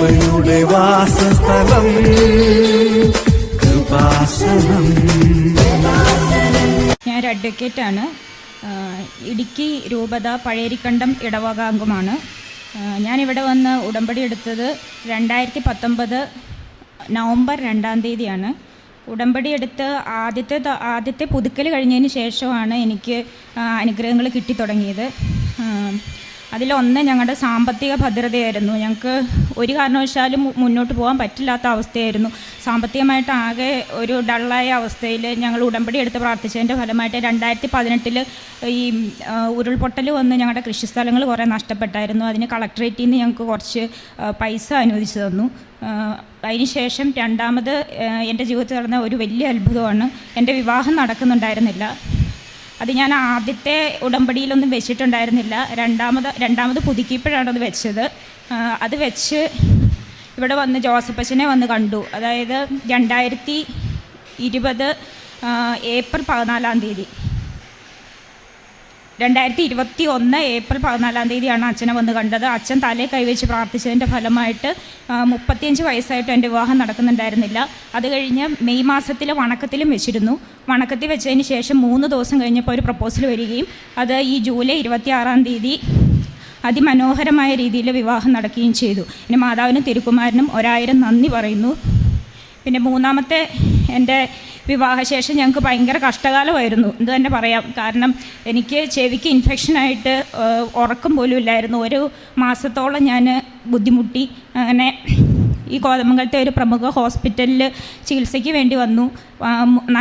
കൃപയുടെ വാസസ്ഥലം. കൃപാസനം. അഡ്വക്കേറ്റാണ്. ആഹ് ഇടുക്കി രൂപത പഴയരിക്കണ്ടം ഇടവകാംഗമാണ്. ഞാനിവിടെ വന്ന് ഉടമ്പടി എടുത്തത് രണ്ടായിരത്തി പത്തൊമ്പത് നവംബർ രണ്ടാം തീയതിയാണ്. ഉടമ്പടി എടുത്ത് ആദ്യത്തെ ആദ്യത്തെ പുതുക്കൽ കഴിഞ്ഞതിന് ശേഷമാണ് എനിക്ക് അനുഗ്രഹങ്ങൾ കിട്ടിത്തുടങ്ങിയത്. അതിലൊന്ന് ഞങ്ങളുടെ സാമ്പത്തിക ഭദ്രതയായിരുന്നു. ഞങ്ങൾക്ക് ഒരു കാരണവശാലും മുന്നോട്ട് പോകാൻ പറ്റില്ലാത്ത അവസ്ഥയായിരുന്നു. സാമ്പത്തികമായിട്ട് ആകെ ഒരു ഡള്ളായ അവസ്ഥയിൽ ഞങ്ങൾ ഉടമ്പടി എടുത്ത് പ്രാർത്ഥിച്ചതിന്റെ ഫലമായിട്ട് രണ്ടായിരത്തി പതിനെട്ടിൽ ഈ ഉരുൾപൊട്ടൽ വന്ന് ഞങ്ങളുടെ കൃഷിസ്ഥലങ്ങൾ കുറേ നഷ്ടപ്പെട്ടായിരുന്നു. അതിന് കളക്ട്രേറ്റിൽ നിന്ന് ഞങ്ങൾക്ക് കുറച്ച് പൈസ അനുവദിച്ചു തന്നു. അതിനുശേഷം രണ്ടാമത് എന്റെ ജീവിതത്തിൽ നടന്ന ഒരു വലിയ അത്ഭുതമാണ്. എന്റെ വിവാഹം നടക്കുന്നുണ്ടായിരുന്നില്ല. അത് ഞാൻ ആദ്യത്തെ ഉടമ്പടിയിലൊന്നും വെച്ചിട്ടുണ്ടായിരുന്നില്ല. രണ്ടാമത് രണ്ടാമത് പുതുക്കിയപ്പോഴാണ് അത് വെച്ചത്. അത് വെച്ച് ഇവിടെ വന്ന് ജോസഫച്ചനെ വന്ന് കണ്ടു. അതായത് രണ്ടായിരത്തി ഇരുപത് ഏപ്രിൽ പതിനാലാം തീയതി. രണ്ടായിരത്തി ഇരുപത്തി ഒന്ന് ഏപ്രിൽ പതിനാലാം തീയതിയാണ് അച്ഛനെ വന്ന് കണ്ടത്. അച്ഛൻ തലേ കൈവച്ച് പ്രാർത്ഥിച്ചതിന്റെ ഫലമായിട്ട് മുപ്പത്തിയഞ്ച് വയസ്സായിട്ട് എന്റെ വിവാഹം നടക്കുന്നുണ്ടായിരുന്നില്ല. അത് കഴിഞ്ഞ് മെയ് മാസത്തിൽ വണക്കത്തിലും വെച്ചിരുന്നു. വണക്കത്തിൽ വെച്ചതിന് ശേഷം മൂന്ന് ദിവസം കഴിഞ്ഞപ്പോൾ ഒരു പ്രപ്പോസൽ വരികയും അത് ഈ ജൂലൈ ഇരുപത്തിയാറാം തീയതി അതിമനോഹരമായ രീതിയിൽ വിവാഹം നടക്കുകയും ചെയ്തു. പിന്നെ മാതാവിനും തിരുക്കുമാരനും ഒരായിരം നന്ദി പറയുന്നു. പിന്നെ മൂന്നാമത്തെ എന്റെ വിവാഹശേഷം ഞങ്ങൾക്ക് ഭയങ്കര കഷ്ടകാലമായിരുന്നു. എന്ന് തന്നെ പറയാം. കാരണം എനിക്ക് ചെവിക്ക് ഇൻഫെക്ഷനായിട്ട് ഉറക്കം പോലും ഇല്ലായിരുന്നു. ഒരു മാസത്തോളം ഞാൻ ബുദ്ധിമുട്ടി. അങ്ങനെ ഈ കോതമംഗലത്തെ ഒരു പ്രമുഖ ഹോസ്പിറ്റലിൽ ചികിത്സയ്ക്ക് വേണ്ടി വന്നു.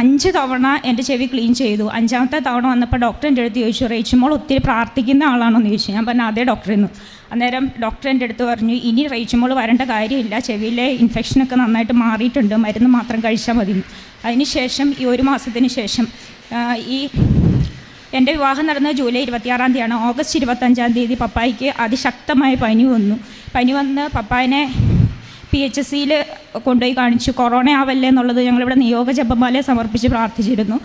അഞ്ച് തവണ എന്റെ ചെവി ക്ലീൻ ചെയ്തു. അഞ്ചാമത്തെ തവണ വന്നപ്പോൾ ഡോക്ടർ എന്റെ അടുത്ത് ചോദിച്ചു റേച്ചുമോൾ ഒത്തിരി പ്രാർത്ഥിക്കുന്ന ആളാണോ എന്ന് ചോദിച്ചു. ഞാൻ പറഞ്ഞു അതേ ഡോക്ടറെന്ന്. അന്നേരം ഡോക്ടർ എന്റെ അടുത്ത് പറഞ്ഞു ഇനി റേച്ചുമോൾ വരേണ്ട കാര്യമില്ല. ചെവിയിലെ ഇൻഫെക്ഷനൊക്കെ നന്നായിട്ട് മാറിയിട്ടുണ്ട്. മരുന്ന് മാത്രം കഴിച്ചാൽ മതി. അതിനുശേഷം ഈ ഒരു മാസത്തിന് ശേഷം ഈ എന്റെ വിവാഹം നടന്നത് ജൂലൈ ഇരുപത്തിയാറാം തീയതിയാണ്. ഓഗസ്റ്റ് ഇരുപത്തഞ്ചാം തീയതി പപ്പായ്ക്ക് അതിശക്തമായ പനി വന്നു. പനി വന്ന് പപ്പായനെ പി എച്ച് സിയിൽ കൊണ്ടുപോയി കാണിച്ചു. കൊറോണ ആവല്ലേ എന്നുള്ളത് ഞങ്ങളിവിടെ നിയോഗ ജപമാലയെ സമർപ്പിച്ച് പ്രാർത്ഥിച്ചിരുന്നു.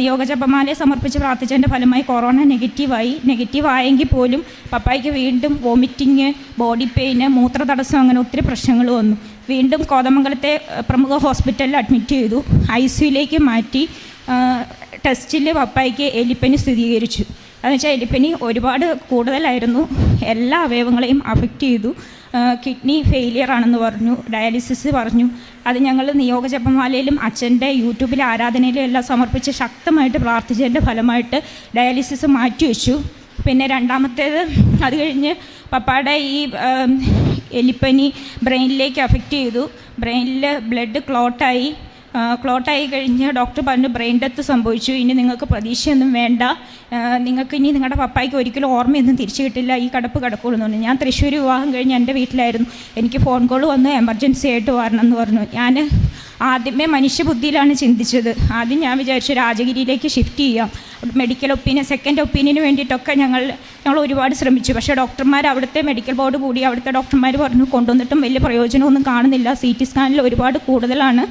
നിയോഗ ജപമാലയെ സമർപ്പിച്ച് പ്രാർത്ഥിച്ചതിന്റെ ഫലമായി കൊറോണ നെഗറ്റീവായി നെഗറ്റീവ് ആയെങ്കിൽ പോലും പപ്പായ്ക്ക് വീണ്ടും വോമിറ്റിങ് ബോഡി പെയിന് മൂത്ര തടസ്സം അങ്ങനെ ഒത്തിരി പ്രശ്നങ്ങൾ വന്നു. വീണ്ടും കോതമംഗലത്തെ പ്രമുഖ ഹോസ്പിറ്റലിൽ അഡ്മിറ്റ് ചെയ്തു. ഐ സിയുലേക്ക് മാറ്റി ടെസ്റ്റിൽ പപ്പായ്ക്ക് എലിപ്പനി സ്ഥിരീകരിച്ചു. അതെന്ന് വെച്ചാൽ എലിപ്പനി ഒരുപാട് കൂടുതലായിരുന്നു. എല്ലാ അവയവങ്ങളെയും അഫക്റ്റ് ചെയ്തു. കിഡ്നി ഫെയിലിയർ ആണെന്ന് പറഞ്ഞു ഡയാലിസിസ് പറഞ്ഞു. അത് ഞങ്ങൾ നിയോഗജപമാലയിലും അച്ഛന്റെ യൂട്യൂബിലെ ആരാധനയിലും എല്ലാം സമർപ്പിച്ച് ശക്തമായിട്ട് പ്രാർത്ഥിച്ചതിന്റെ ഫലമായിട്ട് ഡയാലിസിസ് മാറ്റിവെച്ചു പിന്നെ രണ്ടാമത്തേത് അത് കഴിഞ്ഞ് പപ്പായുടെ ഈ എലിപ്പനി ബ്രെയിനിലേക്ക് അഫക്റ്റ് ചെയ്തു. ബ്രെയിനിൽ ബ്ലഡ് ക്ലോട്ടായി ക്ലോട്ടായി കഴിഞ്ഞ് ഡോക്ടർ പറഞ്ഞു ബ്രെയിൻ ഡെത്ത് സംഭവിച്ചു. ഇനി നിങ്ങൾക്ക് പ്രതീക്ഷയൊന്നും വേണ്ട. നിങ്ങൾക്ക് ഇനി നിങ്ങളുടെ പപ്പായ്ക്ക് ഒരിക്കലും ഓർമ്മയൊന്നും തിരിച്ചു കിട്ടില്ല. ഈ കടപ്പ് കിടക്കുള്ളൂ എന്ന് പറഞ്ഞു. ഞാൻ തൃശ്ശൂർ വിവാഹം കഴിഞ്ഞ് എന്റെ വീട്ടിലായിരുന്നു. എനിക്ക് ഫോൺ കോൾ വന്ന് എമർജൻസി ആയിട്ട് വരണം എന്ന് പറഞ്ഞു. ഞാൻ ആദ്യമേ മനുഷ്യബുദ്ധിയിലാണ് ചിന്തിച്ചത്. ആദ്യം ഞാൻ വിചാരിച്ചു രാജഗിരിയിലേക്ക് ഷിഫ്റ്റ് ചെയ്യാം. മെഡിക്കൽ ഒപ്പീനിയൻ സെക്കൻഡ് ഒപ്പീനിയന് വേണ്ടിയിട്ടൊക്കെ ഞങ്ങൾ ഞങ്ങൾ ഒരുപാട് ശ്രമിച്ചു. പക്ഷേ ഡോക്ടർമാർ അവിടുത്തെ മെഡിക്കൽ ബോർഡ് കൂടി അവിടുത്തെ ഡോക്ടർമാർ പറഞ്ഞു കൊണ്ടുവന്നിട്ടും വലിയ പ്രയോജനമൊന്നും കാണുന്നില്ല. സി ടി സ്കാനിൽ ഒരുപാട് കൂടുതലാണ്.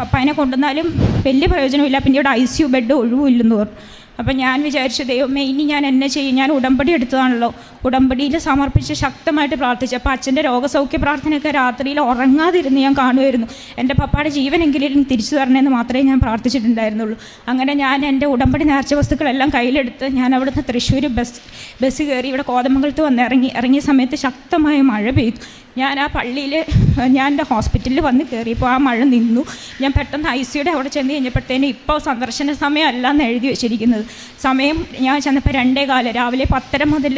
പപ്പായനെ കൊണ്ടുവന്നാലും വലിയ പ്രയോജനമില്ല. പിന്നെ ഇവിടെ ഐ സി യു ബെഡ് ഒഴിവില്ലെന്ന് പറഞ്ഞു. അപ്പം ഞാൻ വിചാരിച്ചു ദൈവമേ ഇനി ഞാൻ എന്നെ ചെയ്യും? ഞാൻ ഉടമ്പടി എടുത്തതാണല്ലോ. ഉടമ്പടിയിൽ സമർപ്പിച്ച് ശക്തമായിട്ട് പ്രാർത്ഥിച്ചു. അപ്പോൾ അച്ഛന്റെ രോഗസൗഖ്യ പ്രാർത്ഥനയൊക്കെ രാത്രിയിൽ ഉറങ്ങാതിരുന്ന് ഞാൻ കാണുമായിരുന്നു. എന്റെ പപ്പായുടെ ജീവനെങ്കിലും തിരിച്ചു തരണമെന്ന് മാത്രമേ ഞാൻ പ്രാർത്ഥിച്ചിട്ടുണ്ടായിരുന്നുള്ളൂ. അങ്ങനെ ഞാൻ എന്റെ ഉടമ്പടി നേർച്ച വസ്തുക്കളെല്ലാം കയ്യിലെടുത്ത് ഞാൻ അവിടുന്ന് തൃശ്ശൂർ ബസ് ബസ് കയറി ഇവിടെ കോതമംഗലത്ത് വന്ന് ഇറങ്ങി ഇറങ്ങിയ സമയത്ത് ശക്തമായ മഴ പെയ്തു. ഞാൻ ആ പള്ളിയിൽ ഞാൻ എന്റെ ഹോസ്പിറ്റലിൽ വന്ന് കയറിയപ്പോൾ ആ മഴ നിന്നു. ഞാൻ പെട്ടെന്ന് ഐ സിയുടെ അവിടെ ചെന്ന് കഴിഞ്ഞപ്പോഴത്തേനും ഇപ്പോൾ സന്ദർശന സമയമല്ല എന്ന് എഴുതി വെച്ചിരിക്കുന്നത്. സമയം ഞാൻ ചെന്നപ്പോൾ രണ്ടേ കാലം രാവിലെ പത്തര മുതൽ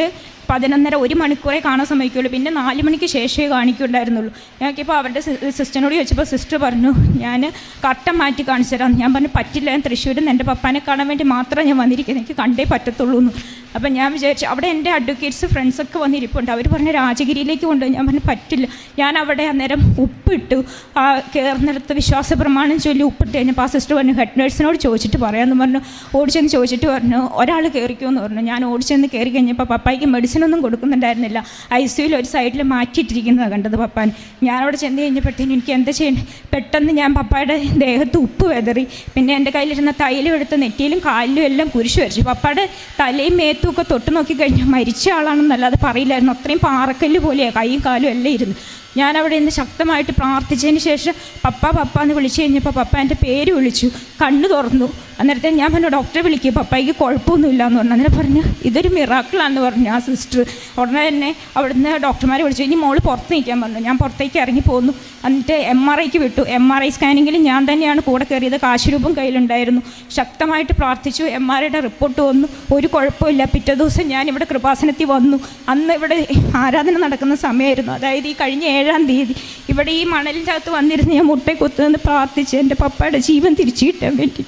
പതിനൊന്നര ഒരു മണിക്കൂറേ കാണാൻ സമയക്കുള്ളൂ പിന്നെ നാല് മണിക്ക് ശേഷമേ കാണിക്കുണ്ടായിരുന്നുള്ളൂ. ഞങ്ങൾക്കിപ്പോൾ അവരുടെ സിസ്റ്ററിനോട് ചോദിച്ചപ്പോൾ സിസ്റ്റർ പറഞ്ഞു ഞാൻ കട്ടം മാറ്റി കാണിച്ചു തരാം ഞാൻ പറഞ്ഞു പറ്റില്ല ഞാൻ തൃശ്ശൂരിൽ നിന്ന് എന്റെ പപ്പാനെ കാണാൻ വേണ്ടി മാത്രമേ ഞാൻ വന്നിരിക്കുന്നത് എനിക്ക് കണ്ടേ പറ്റത്തുള്ളൂ എന്ന് അപ്പം ഞാൻ വിചാരിച്ചു അവിടെ എന്റെ അഡ്വക്കേറ്റ്സ് ഫ്രണ്ട്സൊക്കെ വന്നിരിപ്പുണ്ട്. അവർ പറഞ്ഞു രാജഗിരിയിലേക്ക് കൊണ്ടുപോയി. ഞാൻ പറഞ്ഞു പറ്റില്ല. ഞാൻ അവിടെ അന്നേരം ഉപ്പിട്ടു. ആ കയറുന്നിടത്ത് വിശ്വാസ പ്രമാണം ചൊല്ലി ഉപ്പിട്ട് കഴിഞ്ഞപ്പോൾ ആ സിസ്റ്റർ പറഞ്ഞു ഹെഡ് നേഴ്സിനോട് ചോദിച്ചിട്ട് പറയാമെന്ന് പറഞ്ഞു. ഓടിച്ചെന്ന് ചോദിച്ചിട്ട് പറഞ്ഞു ഒരാൾ കയറിക്കുമെന്ന് പറഞ്ഞു. ഞാൻ ഓടിച്ചെന്ന് കയറി കഴിഞ്ഞപ്പോൾ പപ്പായ്ക്ക് മെഡിസിൻ ഒന്നും കൊടുക്കുന്നുണ്ടായിരുന്നില്ല. ഐ സിയുയിൽ ഒരു സൈഡിൽ മാറ്റിയിട്ടിരിക്കുന്നതാണ് കണ്ടത് പപ്പാൻ. ഞാനവിടെ ചെന്ന് കഴിഞ്ഞപ്പോഴത്തേനും എനിക്ക് എന്താ ചെയ്യണം പെട്ടെന്ന് ഞാൻ പപ്പായുടെ ദേഹത്ത് ഉപ്പ് വെതറി. പിന്നെ എന്റെ കയ്യിലിരുന്ന തൈലം എടുത്ത് നെറ്റിയിലും കാലിലും എല്ലാം കുരിശ് വരച്ചു. പപ്പായുടെ തലയും മേത്തും ഒക്കെ തൊട്ട് നോക്കിക്കഴിഞ്ഞാൽ മരിച്ച ആളാണെന്നല്ലാതെ പറയില്ലായിരുന്നു. അത്രയും പാറക്കല്ല് പോലെയാണ് കൈയും കാലും എല്ലാം ഇരുന്ന്. ഞാൻ അവിടെ നിന്ന് ശക്തമായിട്ട് പ്രാർത്ഥിച്ചതിന് ശേഷം പപ്പ പപ്പ എന്ന് വിളിച്ചു കഴിഞ്ഞപ്പോൾ പപ്പ എന്റെ പേര് വിളിച്ചു. കണ്ണു തുറന്നു. അന്നേരത്തെ ഞാൻ പറഞ്ഞു ഡോക്ടറെ വിളിക്കുക പപ്പായ്ക്ക് കുഴപ്പമൊന്നുമില്ല എന്ന് പറഞ്ഞു. അന്നേരം പറഞ്ഞു ഇതൊരു മിറാക്കിളാന്ന് പറഞ്ഞു ആ സിസ്റ്റർ. ഉടനെ തന്നെ അവിടുന്ന് ഡോക്ടർമാരെ വിളിച്ചു ഇനി മോൾ പുറത്ത് നിൽക്കാൻ പറഞ്ഞു ഞാൻ പുറത്തേക്ക് ഇറങ്ങി പോന്നു. എന്നിട്ട് എം ആർ ഐക്ക് വിട്ടു. എം ആർ ഐ സ്കാനിങ്ങിൽ ഞാൻ തന്നെയാണ് കൂടെ കയറിയത് കാശുരൂപം കയ്യിലുണ്ടായിരുന്നു. ശക്തമായിട്ട് പ്രാർത്ഥിച്ചു എം ആർ ഐയുടെ റിപ്പോർട്ട് വന്നു. ഒരു കുഴപ്പമില്ല പിറ്റേ ദിവസം ഞാൻ ഇവിടെ കൃപാസനത്തിൽ വന്നു. അന്ന് ഇവിടെ ആരാധന നടക്കുന്ന സമയമായിരുന്നു അതായത് ഈ കഴിഞ്ഞ ഏഴാം തീയതി. ഇവിടെ ഈ മണലിന്റെ അകത്ത് വന്നിരുന്ന് ഞാൻ മുട്ടയെ കുത്തുനിന്ന് പ്രാർത്ഥിച്ച് എന്റെ പപ്പയുടെ ജീവൻ തിരിച്ചു കിട്ടാൻ വേണ്ടി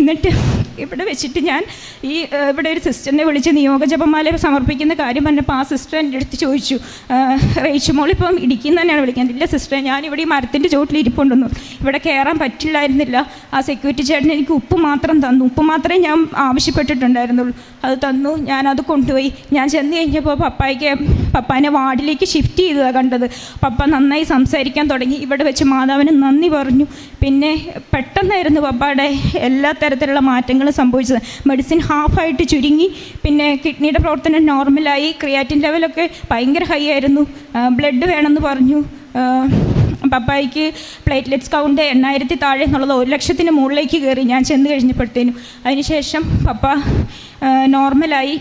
എന്നിട്ട് ഇവിടെ വെച്ചിട്ട് ഞാൻ ഈ ഇവിടെ ഒരു സിസ്റ്ററിനെ വിളിച്ച് നിയോഗജപമാല സമർപ്പിക്കുന്ന കാര്യം പറഞ്ഞപ്പോൾ ആ സിസ്റ്റർ എന്റെ അടുത്ത് ചോദിച്ചു റേച്ചു ഇപ്പം ഇടിക്കുന്ന തന്നെയാണ് വിളിക്കുന്നത്. ഇല്ല സിസ്റ്റർ ഞാൻ ഇവിടെ ഈ മരത്തിന്റെ ചോട്ടിൽ ഇരിപ്പുണ്ടെന്നു. ഇവിടെ കയറാൻ പറ്റില്ലായിരുന്നില്ല. ആ സെക്യൂരിറ്റി ചേട്ടൻ എനിക്ക് ഉപ്പ് മാത്രം തന്നു. ഉപ്പ് മാത്രമേ ഞാൻ ആവശ്യപ്പെട്ടിട്ടുണ്ടായിരുന്നുള്ളൂ. അത് തന്നു. ഞാൻ അത് കൊണ്ടുപോയി. ഞാൻ ചെന്ന് കഴിഞ്ഞപ്പോൾ പപ്പായ്ക്ക് പപ്പാനെ വാർഡിലേക്ക് ഷിഫ്റ്റ് ചെയ്തതാണ് കണ്ടത്. പപ്പ നന്നായി സംസാരിക്കാൻ തുടങ്ങി. ഇവിടെ വെച്ച് മാതാവിന് നന്ദി പറഞ്ഞു. പിന്നെ പെട്ടെന്നായിരുന്നു പപ്പയുടെ എല്ലാ തരത്തിലുള്ള മാറ്റങ്ങളും സംഭവിച്ചത്. മെഡിസിൻ ഹാഫായിട്ട് ചുരുങ്ങി. പിന്നെ കിഡ്നിയുടെ പ്രവർത്തനം നോർമലായി ക്രിയാറ്റിൻ ലെവലൊക്കെ ഭയങ്കര ഹൈ ആയിരുന്നു. ബ്ലഡ് വേണമെന്ന് പറഞ്ഞു. പപ്പായിക്ക് പ്ലേറ്റ്ലെറ്റ്സ് കൗണ്ട് എണ്ണായിരത്തി താഴെ എന്നുള്ളത് ഒരു ലക്ഷത്തിന് മുകളിലേക്ക് കയറി. ഞാൻ ചെന്ന് കഴിഞ്ഞപ്പോഴത്തേനും. അതിനുശേഷം പപ്പ നോർമലായി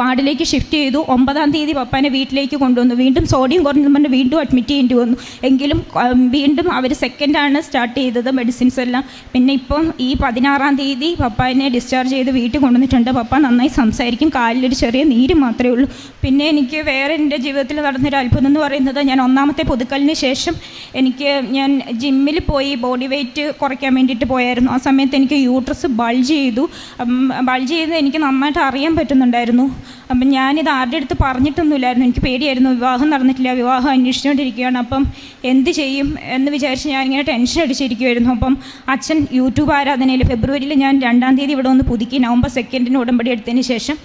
വാർഡിലേക്ക് ഷിഫ്റ്റ് ചെയ്തു. ഒമ്പതാം തീയതി പപ്പാനെ വീട്ടിലേക്ക് കൊണ്ടുവന്നു. വീണ്ടും സോഡിയം കുറഞ്ഞു പറഞ്ഞ് വീണ്ടും അഡ്മിറ്റ് ചെയ്യേണ്ടി വന്നു. എങ്കിലും വീണ്ടും അവർ സെക്കൻഡാണ് സ്റ്റാർട്ട് ചെയ്തത് മെഡിസിൻസ് എല്ലാം. പിന്നെ ഇപ്പം ഈ പതിനാറാം തീയതി പപ്പാനെ ഡിസ്ചാർജ് ചെയ്ത് വീട്ടിൽ കൊണ്ടുവന്നിട്ടുണ്ട്. പപ്പ നന്നായി സംസാരിക്കും. കാലിലൊരു ചെറിയ നീര് മാത്രമേ ഉള്ളൂ. പിന്നെ എനിക്ക് വേറെ എന്റെ ജീവിതത്തിൽ നടന്നൊരു അത്ഭുതം എന്ന് പറയുന്നത് ഞാൻ ഒന്നാമത്തെ പുതുക്കലിന് ശേഷം എനിക്ക് ഞാൻ ജിമ്മിൽ പോയി ബോഡി വെയിറ്റ് കുറയ്ക്കാൻ വേണ്ടിയിട്ട് പോയായിരുന്നു. ആ സമയത്ത് എനിക്ക് യൂട്രസ് ബൾജ് ചെയ്തു. ബൾജ് ചെയ്ത് എനിക്ക് നന്നായിട്ട് അറിയാൻ പറ്റുന്നുണ്ടായിരുന്നു. істину, അപ്പം ഞാനിത് ആരുടെ അടുത്ത് പറഞ്ഞിട്ടൊന്നുമില്ലായിരുന്നു. എനിക്ക് പേടിയായിരുന്നു. വിവാഹം നടന്നിട്ടില്ല. വിവാഹം അന്വേഷിച്ചുകൊണ്ടിരിക്കുകയാണ്. അപ്പം എന്ത് ചെയ്യും എന്ന് വിചാരിച്ച് ഞാനിങ്ങനെ ടെൻഷൻ അടിച്ചിരിക്കുമായിരുന്നു അപ്പം അച്ഛൻ യൂട്യൂബ് ആരാധനയിൽ ഫെബ്രുവരിയിൽ ഞാൻ രണ്ടാം തീയതി ഇവിടെ ഒന്ന് പുതുക്കി നവംബർ സെക്കൻഡിന് ഉടമ്പടി എടുത്തതിന് ശേഷം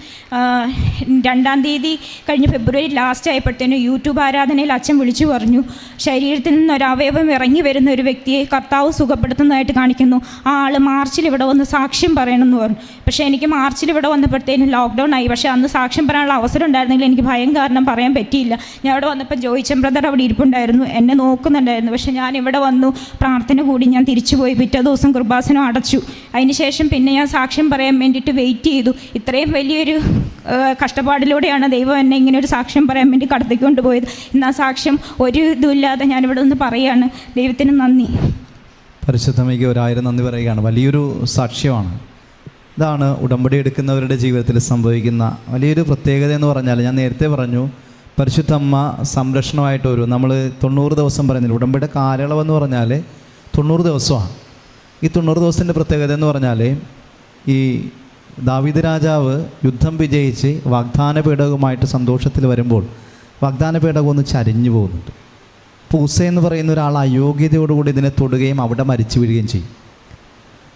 രണ്ടാം തീയതി കഴിഞ്ഞ് ഫെബ്രുവരി ലാസ്റ്റ് ആയപ്പോഴത്തേനും യൂട്യൂബ് ആരാധനയിൽ അച്ഛൻ വിളിച്ചു പറഞ്ഞു. ശരീരത്തിൽ നിന്ന് ഒരു അവയവം ഇറങ്ങി വരുന്ന ഒരു വ്യക്തിയെ കർത്താവ് സുഖപ്പെടുത്തുന്നതായിട്ട് കാണിക്കുന്നു. ആ ആൾ മാർച്ചിൽ ഇവിടെ വന്ന് സാക്ഷ്യം പറയണമെന്ന് പറഞ്ഞു. പക്ഷേ എനിക്ക് മാർച്ചിൽ ഇവിടെ വന്നപ്പോഴത്തേനും ലോക്ക്ഡൗൺ ആയി. പക്ഷേ അന്ന് സാക്ഷ്യം പറയാനുള്ള അവസരം ഉണ്ടായിരുന്നെങ്കിൽ എനിക്ക് ഭയം കാരണം പറയാൻ പറ്റിയില്ല. ഞാൻ അവിടെ വന്നപ്പോൾ ജോയിച്ചൻ ബ്രദർ അവിടെ ഇരിപ്പുണ്ടായിരുന്നു. എന്നെ നോക്കുന്നുണ്ടായിരുന്നു. പക്ഷേ ഞാൻ ഇവിടെ വന്നു. പ്രാർത്ഥന കൂടി ഞാൻ തിരിച്ചു പോയി. പിറ്റേ ദിവസം കൃപാസനം അടച്ചു. അതിനുശേഷം പിന്നെ ഞാൻ സാക്ഷ്യം പറയാൻ വേണ്ടിയിട്ട് വെയിറ്റ് ചെയ്തു. ഇത്രയും വലിയൊരു കഷ്ടപ്പാടിലൂടെയാണ് ദൈവം എന്നെ ഇങ്ങനെ ഒരു സാക്ഷ്യം പറയാൻ വേണ്ടി കടത്തിക്കൊണ്ട് പോയത്. ഇന്ന് ആ സാക്ഷ്യം ഒരു ഇതുമില്ലാതെ ഞാനിവിടെ നിന്ന് പറയുകയാണ് ദൈവത്തിന് നന്ദി. പരിശുദ്ധമേക്ക് ഒരായിരം നന്ദി പറയുകയാണ്. വലിയൊരു സാക്ഷ്യമാണ്. ഇതാണ് ഉടമ്പടി എടുക്കുന്നവരുടെ ജീവിതത്തിൽ സംഭവിക്കുന്ന വലിയൊരു പ്രത്യേകത എന്ന് പറഞ്ഞാൽ ഞാൻ നേരത്തെ പറഞ്ഞു പരിശുദ്ധമ്മ സംരക്ഷണമായിട്ട് വരും. നമ്മൾ തൊണ്ണൂറ് ദിവസം പറയുന്നില്ല. ഉടമ്പടിയുടെ കാലയളവെന്ന് പറഞ്ഞാൽ തൊണ്ണൂറ് ദിവസമാണ്. ഈ തൊണ്ണൂറ് ദിവസത്തിന്റെ പ്രത്യേകത എന്ന് പറഞ്ഞാൽ ഈ ദാവിദ് രാജാവ് യുദ്ധം വിജയിച്ച് വാഗ്ദാന പീഠകവുമായിട്ട് സന്തോഷത്തിൽ വരുമ്പോൾ വാഗ്ദാന പീഠകം ഒന്ന് ചരിഞ്ഞു പോകുന്നുണ്ട്. പൂസ എന്ന് പറയുന്ന ഒരാൾ അയോഗ്യതയോടുകൂടി ഇതിനെ തൊടുകയും അവിടെ മരിച്ചു വീഴുകയും ചെയ്യും.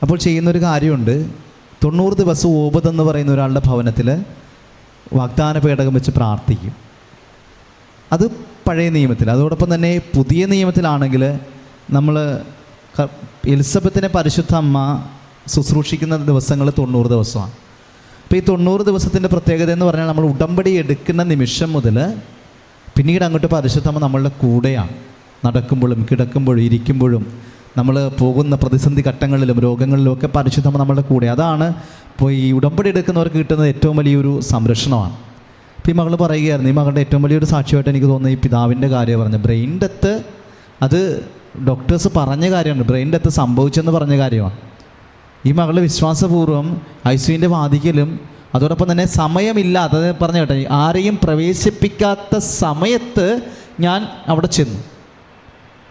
അപ്പോൾ ചെയ്യുന്നൊരു കാര്യമുണ്ട് തൊണ്ണൂറ് ദിവസം ഓപത് എന്ന് പറയുന്ന ഒരാളുടെ ഭവനത്തിൽ വാഗ്ദാന പേടകം വെച്ച് പ്രാർത്ഥിക്കും. അത് പഴയ നിയമത്തിൽ അതോടൊപ്പം തന്നെ പുതിയ നിയമത്തിലാണെങ്കിൽ നമ്മൾ എലിസബത്തിനെ പരിശുദ്ധ അമ്മ ശുശ്രൂഷിക്കുന്ന ദിവസങ്ങൾ തൊണ്ണൂറ് ദിവസമാണ്. അപ്പോൾ ഈ തൊണ്ണൂറ് ദിവസത്തിന്റെ പ്രത്യേകത എന്ന് പറഞ്ഞാൽ നമ്മൾ ഉടമ്പടി എടുക്കുന്ന നിമിഷം മുതൽ പിന്നീട് അങ്ങോട്ട് പരിശുദ്ധ അമ്മ നമ്മളുടെ കൂടെയാണ്. നടക്കുമ്പോഴും കിടക്കുമ്പോഴും ഇരിക്കുമ്പോഴും നമ്മൾ പോകുന്ന പ്രതിസന്ധി ഘട്ടങ്ങളിലും രോഗങ്ങളിലും ഒക്കെ പരിശുദ്ധം നമ്മളുടെ കൂടെ. അതാണ് ഇപ്പോൾ ഈ ഉടമ്പടി എടുക്കുന്നവർക്ക് കിട്ടുന്നത് ഏറ്റവും വലിയൊരു സംരക്ഷണമാണ്. ഇപ്പം ഈ മകൾ പറയുകയായിരുന്നു ഈ മകളുടെ ഏറ്റവും വലിയൊരു സാക്ഷ്യമായിട്ട് എനിക്ക് തോന്നുന്നത് ഈ പിതാവിന്റെ കാര്യം പറഞ്ഞു ബ്രെയിൻ ഡെത്ത് അത് ഡോക്ടേഴ്സ് പറഞ്ഞ കാര്യമാണ്. ബ്രെയിൻ ഡെത്ത് സംഭവിച്ചെന്ന് പറഞ്ഞ കാര്യമാണ്. ഈ മകൾ വിശ്വാസപൂർവം ഐ സിയുവിന്റെ വാദിക്കലും അതോടൊപ്പം തന്നെ സമയമില്ലാത്തത് പറഞ്ഞ കേട്ടെ ആരെയും പ്രവേശിപ്പിക്കാത്ത സമയത്ത് ഞാൻ അവിടെ ചെന്നു.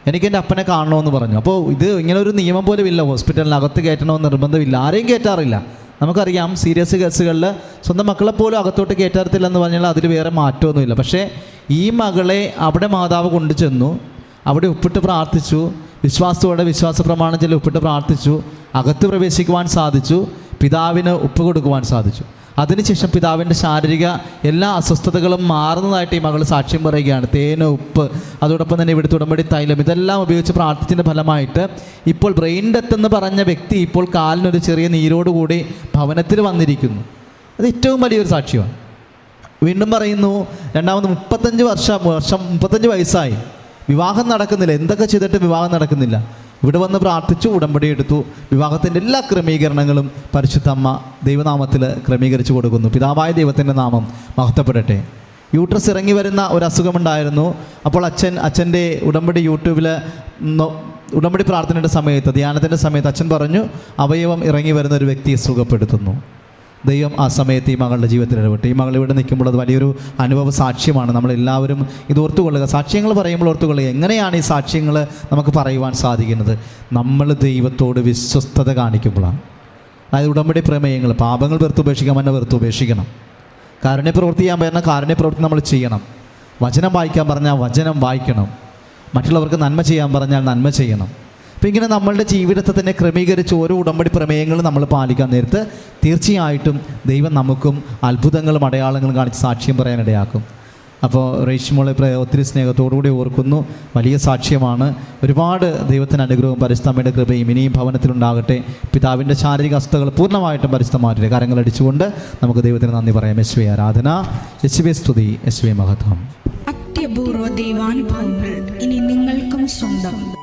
എനിക്ക് എന്റെ അപ്പനെ കാണണമെന്ന് പറഞ്ഞു. അപ്പോൾ ഇത് ഇങ്ങനെ ഒരു നിയമം പോലും ഇല്ല. ഹോസ്പിറ്റലിനകത്ത് കയറ്റണമെന്ന് നിർബന്ധമില്ല. ആരെയും കയറ്റാറില്ല. നമുക്കറിയാം സീരിയസ് കേസുകളിൽ സ്വന്തം മക്കളെ പോലും അകത്തോട്ട് കയറ്റാറത്തില്ല എന്ന് പറഞ്ഞാൽ അതിൽ വേറെ മാറ്റമൊന്നുമില്ല. പക്ഷേ ഈ മകളെ അവിടെ മാതാവ് കൊണ്ടു ചെന്നു. അവിടെ ഉപ്പിട്ട് പ്രാർത്ഥിച്ചു. വിശ്വാസത്തോടെ വിശ്വാസ പ്രമാണം ഉപ്പിട്ട് പ്രാർത്ഥിച്ചു. അകത്ത് പ്രവേശിക്കുവാൻ സാധിച്ചു. പിതാവിന് ഉപ്പ് കൊടുക്കുവാൻ സാധിച്ചു. അതിനുശേഷം പിതാവിന്റെ ശാരീരിക എല്ലാ അസ്വസ്ഥതകളും മാറുന്നതായിട്ട് ഈ മകൾ സാക്ഷ്യം പറയുകയാണ്. തേന് ഉപ്പ് അതോടൊപ്പം തന്നെ ഇവിടുത്തെ ഉടമ്പടി തൈലം ഇതെല്ലാം ഉപയോഗിച്ച് പ്രാർത്ഥിച്ചതിന്റെ ഫലമായിട്ട് ഇപ്പോൾ ബ്രെയിൻ ഡെത്ത് എന്ന് പറഞ്ഞ വ്യക്തി ഇപ്പോൾ കാലിനൊരു ചെറിയ നീരോടുകൂടി ഭവനത്തിൽ വന്നിരിക്കുന്നു. അത് ഏറ്റവും വലിയൊരു സാക്ഷ്യമാണ്. വീണ്ടും പറയുന്നു രണ്ടാമത് മുപ്പത്തഞ്ച് വർഷം വർഷം മുപ്പത്തഞ്ച് വയസ്സായി. വിവാഹം നടക്കുന്നില്ല. എന്തൊക്കെ ചെയ്തിട്ട് വിവാഹം നടക്കുന്നില്ല. ഇവിടെ വന്ന് പ്രാർത്ഥിച്ചു ഉടമ്പടി എടുത്തു. വിവാഹത്തിന്റെ എല്ലാ ക്രമീകരണങ്ങളും പരിശുദ്ധമ്മ ദൈവനാമത്തിൽ ക്രമീകരിച്ചു കൊടുക്കുന്നു. പിതാവായ ദൈവത്തിന്റെ നാമം മഹത്വപ്പെടട്ടെ. യൂട്രസ് ഇറങ്ങി വരുന്ന ഒരു അസുഖമുണ്ടായിരുന്നു. അപ്പോൾ അച്ഛൻ അച്ഛന്റെ ഉടമ്പടി യൂട്യൂബിൽ ഉടമ്പടി പ്രാർത്ഥനയുടെ സമയത്ത് ധ്യാനത്തിന്റെ സമയത്ത് അച്ഛൻ പറഞ്ഞു അവയവം ഇറങ്ങി വരുന്ന ഒരു വ്യക്തിയെ സുഖപ്പെടുത്തുന്നു. ദൈവം ആ സമയത്ത് ഈ മകളുടെ ജീവിതത്തിൽ ഇടപെട്ടു. ഈ മകൾ ഇവിടെ നിൽക്കുമ്പോൾ അത് വലിയൊരു അനുഭവ സാക്ഷ്യമാണ്. നമ്മളെല്ലാവരും ഇത് ഓർത്തുകൊള്ളുക. സാക്ഷ്യങ്ങൾ പറയുമ്പോൾ ഓർത്തുകൊള്ളുക. എങ്ങനെയാണ് ഈ സാക്ഷ്യങ്ങൾ നമുക്ക് പറയുവാൻ സാധിക്കുന്നത്? നമ്മൾ ദൈവത്തോട് വിശ്വസ്തത കാണിക്കുമ്പോഴാണ്. അതായത് ഉടമ്പടി പ്രമേയങ്ങൾ പാപങ്ങൾ വെറുത്തുപേക്ഷിക്കാൻ തന്നെ വെറുത്തുപേക്ഷിക്കണം കാരുണ്യപ്രവൃത്തി ചെയ്യാൻ പറഞ്ഞാൽ കാരുണ്യപ്രവൃത്തി നമ്മൾ ചെയ്യണം. വചനം വായിക്കാൻ പറഞ്ഞാൽ വചനം വായിക്കണം. മറ്റുള്ളവർക്ക് നന്മ ചെയ്യാൻ പറഞ്ഞാൽ നന്മ ചെയ്യണം. അപ്പോൾ ഇങ്ങനെ നമ്മളുടെ ജീവിതത്തെ തന്നെ ക്രമീകരിച്ച് ഓരോ ഉടമ്പടി പ്രമേയങ്ങളും നമ്മൾ പാലിക്കാൻ നേരത്ത് തീർച്ചയായിട്ടും ദൈവം നമുക്കും അത്ഭുതങ്ങളും അടയാളങ്ങളും കാണിച്ച് സാക്ഷ്യം പറയാനിടയാക്കും. അപ്പോൾ റേഷ്മോളെ ഒത്തിരി സ്നേഹത്തോടുകൂടി ഓർക്കുന്നു. വലിയ സാക്ഷ്യമാണ്. ഒരുപാട് ദൈവത്തിന്റെ അനുഗ്രഹവും പരിസ്ഥമയുടെ കൃപയും ഇനിയും ഭവനത്തിലുണ്ടാകട്ടെ. പിതാവിന്റെ ശാരീരിക അസ്ഥകൾ പൂർണമായിട്ടും പരിസ്ഥമാരുടെ കരങ്ങളടിച്ചുകൊണ്ട് നമുക്ക് ദൈവത്തിന് നന്ദി പറയാം. എസ് വി ആരാധന. എസ് വി സ്തുതി. എസ് വി മഹത്വം. അത്യപൂർവ ദൈവാനുഭവങ്ങൾ ഇനി നിങ്ങൾക്കും സ്വന്തം.